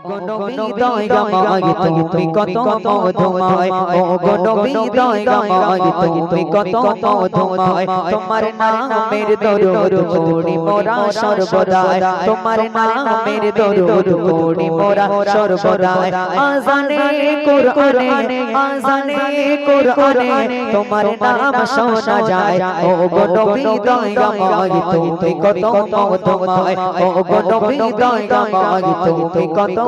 গণবিদয় গামায় তুমি কত মধুময় ও গণবিদয় গামায় তুমি কত তোমার নামের দরুদ পড়ি মোরা সর্বদাই তোমার নাম শোনা যায় ও গণবিদয় গামায় তুমি তুমি কত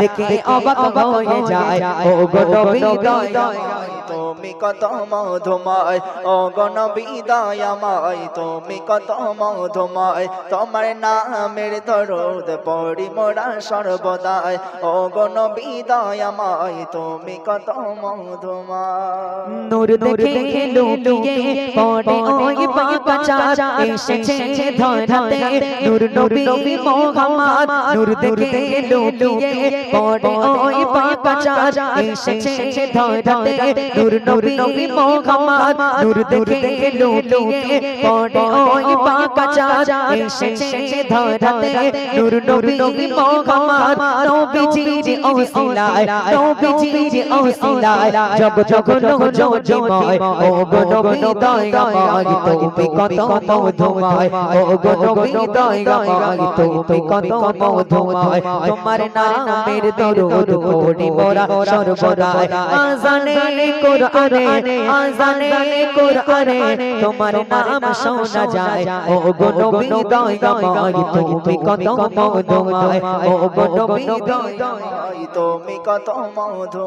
দেখে অবাক হয়ে যায়। ও গণবিদয় তুমি কত মধুময়। ও বিদায় আমায় তুমি কত মধুময়। তোমার নামের দরদ পড়ি মোরা সর্বদাই। ও বিদায় আমায় তুমি কত মধুময়। নূর দেখে লুকিয়ে পড়ে ওই বাচ্চা এসেছে ধরাতে নূর নবী মোহাম্মদ নূর দেখে লুকিয়ে পড়ে ওই বাচ্চা এসেছে ধরাতে নূর নবী মোহাম্মদ নূর দেখে লুকিয়ে পড়ে ওই বাচ্চা এসেছে ধরাতে নূর নবী মোহাম্মদ নবীজির ওসিলায় নবীজির ওসিলায়। জগ জগ জগময় ও গণবিদয় গামায় তুমি কত মধুময় ও গণবিদয় গামায় তুমি কত মধুময়, তোমার নামের দরুদ পড়ি মোরা সর্বদাই আজানে কোরআনে আজানে কোরআনে, তোমার নাম শোনা যায়। ও গণবিদয় গামায় তুমি কত মধুময়, ও গণবিদয় আমায় তুমি কত মধুময়।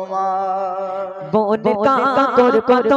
বোন কাকর কত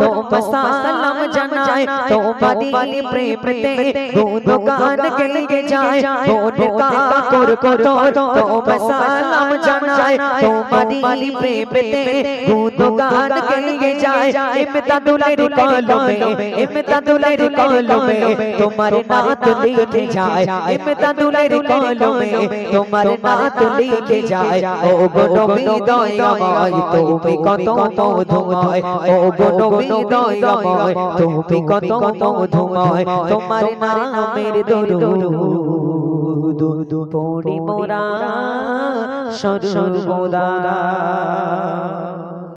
তোম সালাম জানায় তোমারি প্রেমতে গুণ গান গেলে যায় বোন কাকর কত তোম সালাম জানায় তোমারি প্রেমতে গুণ গান গেলে যায় ইমদাদুলের কলমে ইমদাদুলের কলমে তোমার নাত লিখে যায় ইমদাদুলের কলমে তোমার নাত লিখে যায় ও গণবিদয় আমায় তুমি কত মধুময় ও গণবিদয় আমায় তুমি কত মধুময় তোমার নামের দরুদ পড়ি মোরা সর্বদা